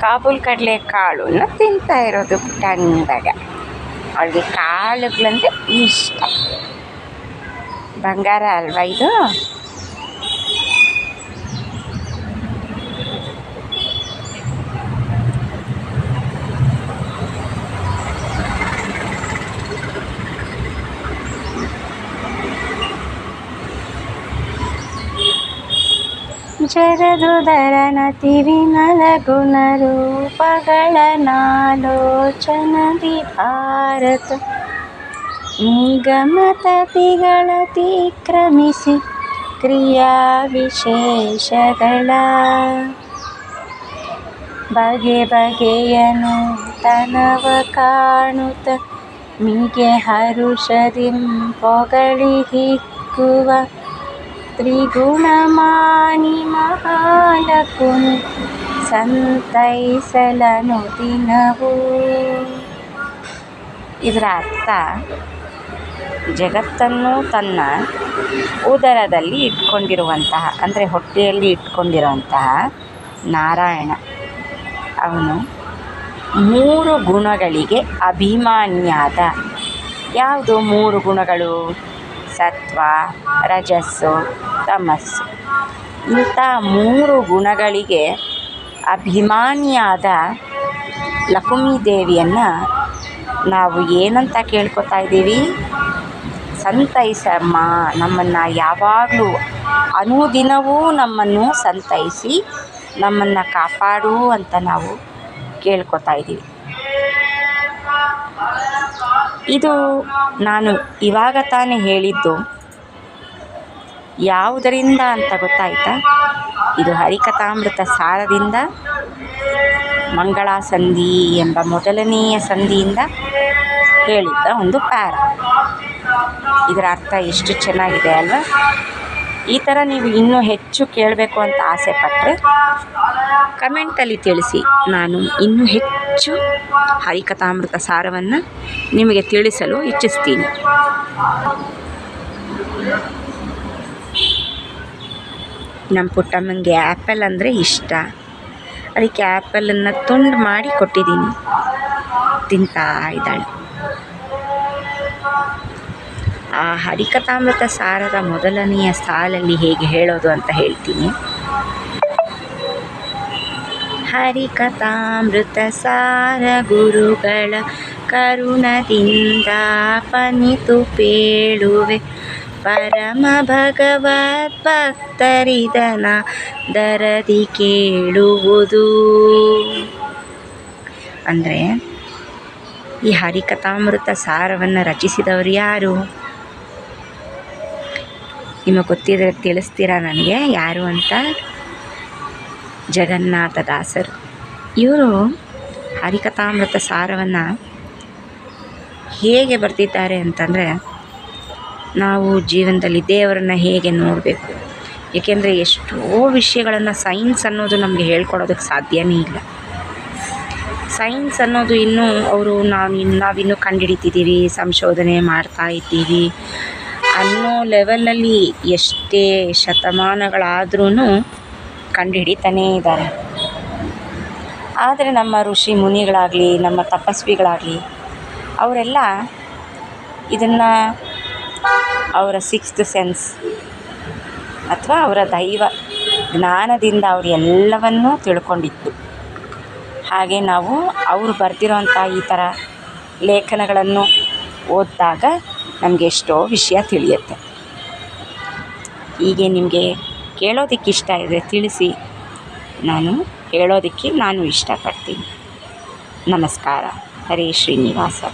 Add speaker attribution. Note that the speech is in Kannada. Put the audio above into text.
Speaker 1: ಕಾಬೂಲ್ ಕಡಲೆ ಕಾಳನ್ನು ತಿಂತಾ ಇರೋದು ಪುಟ್ಟಂದಾಗ ಅವಳಿಗೆ ಕಾಳುಗಳಂದ್ರೆ ಇಷ್ಟ. ಬಂಗಾರ ಅಲ್ವಾ ಇದು? ಜರದುದರನ ತಿವಿನಲ ಗುಣರೂಪಗಳ ನಾಲೋಚನದಿ ಭಾರತ ನಿಗಮತತಿಗಳ ತಿಕ್ರಮಿಸಿ ಕ್ರಿಯಾ ವಿಶೇಷಗಳ ಬಗೆ ಬಗೆಯನು ತನವ ಕಾಣುತ್ತ ಮಿಗೆ ಹರುಷದಿಂ ಪೊಗಳಿ ಹಿಕ್ಕುವ ತ್ರಿಗುಣಮಾನಿ ಮಹಾಲಕುನ್ ಸಂತೈಸಲನು ದಿನವೂ. ಇದರ ಅರ್ಥ, ಜಗತ್ತನ್ನು ತನ್ನ ಉದರದಲ್ಲಿ ಇಟ್ಕೊಂಡಿರುವಂತಹ, ಅಂದರೆ ಹೊಟ್ಟೆಯಲ್ಲಿ ಇಟ್ಕೊಂಡಿರುವಂತಹ ನಾರಾಯಣ. ಅವನು ಮೂರು ಗುಣಗಳಿಗೆ ಅಭಿಮಾನಿಯಾದ. ಯಾವುದು ಮೂರು ಗುಣಗಳು? ಸತ್ವ ರಜಸ್ಸು, ತಮಸ್ಸು. ಇಂಥ ಮೂರು ಗುಣಗಳಿಗೆ ಅಭಿಮಾನಿಯಾದ ಲಕ್ಷ್ಮೀ ದೇವಿಯನ್ನು ನಾವು ಏನಂತ ಕೇಳ್ಕೊತಾ ಇದ್ದೀವಿ? ಸಂತೈಸಮ್ಮ ನಮ್ಮನ್ನು ಯಾವಾಗಲೂ ಅನುದಿನವೂ ನಮ್ಮನ್ನು ಸಂತೈಸಿ, ನಮ್ಮನ್ನು ಕಾಪಾಡು ಅಂತ ನಾವು ಕೇಳ್ಕೊತಾ ಇದ್ದೀವಿ. ಇದು ನಾನು ಇವಾಗ ತಾನೇ ಹೇಳಿದ್ದು. ಯಾವುದರಿಂದ ಅಂತ ಗೊತ್ತಾಯ್ತಾ? ಇದು ಹರಿಕಥಾಮೃತ ಸಾರದಿಂದ ಮಂಗಳ ಸಂಧಿ ಎಂಬ ಮೊದಲನೆಯ ಸಂಧಿಯಿಂದ ಹೇಳಿದ್ದ ಒಂದು ಪ್ಯಾರ. ಇದರ ಅರ್ಥ ಎಷ್ಟು ಚೆನ್ನಾಗಿದೆ ಅಲ್ವಾ? ಈ ಥರ ನೀವು ಇನ್ನೂ ಹೆಚ್ಚು ಕೇಳಬೇಕು ಅಂತ ಆಸೆ ಪಟ್ಟರೆ ಕಮೆಂಟಲ್ಲಿ ತಿಳಿಸಿ. ನಾನು ಇನ್ನೂ ಹೆಚ್ಚು ಹರಿಕಥಾಮೃತ ಸಾರವನ್ನು ನಿಮಗೆ ತಿಳಿಸಲು ಇಚ್ಛಿಸ್ತೀನಿ. ನಮ್ಮ ಪುಟ್ಟಮ್ಮನಿಗೆ ಆ್ಯಪಲ್ ಅಂದರೆ ಇಷ್ಟ. ಅದಕ್ಕೆ ಆ್ಯಪಲನ್ನು ತುಂಡು ಮಾಡಿ ಕೊಟ್ಟಿದ್ದೀನಿ. ತಿಂತಾ ಇದ್ದಾಳೆ. ಆ ಹರಿಕಥಾಮೃತ ಸಾರದ ಮೊದಲನೆಯ ಸಾಲಲ್ಲಿ ಹೇಗೆ ಹೇಳೋದು ಅಂತ ಹೇಳ್ತೀನಿ. ಹರಿಕಥಾಮೃತ ಸಾರ ಗುರುಗಳ ಕರುಣದಿಂದ ಪನಿತು ಪೇಳುವೆ. ಪರಮ ಭಗವತ್ ಭಕ್ತರಿದನ ದರದಿ ಕೇಳುವುದು. ಅಂದರೆ, ಈ ಹರಿಕಥಾಮೃತ ಸಾರವನ್ನು ರಚಿಸಿದವರು ಯಾರು? ನಿಮಗೆ ಗೊತ್ತಿದ್ರೆ ತಿಳಿಸ್ತೀರಾ ನನಗೆ? ಯಾರು ಅಂತ? ಜಗನ್ನಾಥ ದಾಸರು. ಇವರು ಹರಿಕಥಾಮೃತ ಸಾರವನ್ನು ಹೇಗೆ ಬರ್ತಿದ್ದಾರೆ ಅಂತಂದರೆ, ನಾವು ಜೀವನದಲ್ಲಿ ದೇವರನ್ನು ಹೇಗೆ ನೋಡಬೇಕು? ಏಕೆಂದರೆ ಎಷ್ಟೋ ವಿಷಯಗಳನ್ನು ಸೈನ್ಸ್ ಅನ್ನೋದು ನಮಗೆ ಹೇಳ್ಕೊಡೋದಕ್ಕೆ ಸಾಧ್ಯವೇ ಇಲ್ಲ. ಸೈನ್ಸ್ ಅನ್ನೋದು ಇನ್ನೂ ಅವರು ನಾವು ನಾವಿನ್ನೂ ಕಂಡುಹಿಡಿತಿದ್ದೀವಿ, ಸಂಶೋಧನೆ ಮಾಡ್ತಾ ಇದ್ದೀವಿ ಅನ್ನೋ ಲೆವೆಲಲ್ಲಿ ಎಷ್ಟೇ ಶತಮಾನಗಳಾದ್ರೂ ಕಂಡುಹಿಡಿತಾನೇ ಇದ್ದಾರೆ. ಆದರೆ ನಮ್ಮ ಋಷಿ ಮುನಿಗಳಾಗಲಿ, ನಮ್ಮ ತಪಸ್ವಿಗಳಾಗಲಿ, ಅವರೆಲ್ಲ ಇದನ್ನು ಅವರ ಸಿಕ್ಸ್ತ್ ಸೆನ್ಸ್ ಅಥವಾ ಅವರ ದೈವ ಜ್ಞಾನದಿಂದ ಅವರು ಎಲ್ಲವನ್ನೂ ತಿಳ್ಕೊಂಡಿತ್ತು ಹಾಗೆ ನಾವು ಅವರು ಬರೆದಿರೋಂಥ ಈ ಥರ ಲೇಖನಗಳನ್ನು ಓದಿದಾಗ ನಮಗೆ ಎಷ್ಟೋ ವಿಷಯ ತಿಳಿಯುತ್ತೆ. ಹೀಗೆ ನಿಮಗೆ ಕೇಳೋದಕ್ಕೆ ಇಷ್ಟ ಇದೆ ತಿಳಿಸಿ. ನಾನು ಹೇಳೋದಕ್ಕೆ ನಾನು ಇಷ್ಟಪಡ್ತೀನಿ. ನಮಸ್ಕಾರ. ಹರೇ ಶ್ರೀನಿವಾಸ.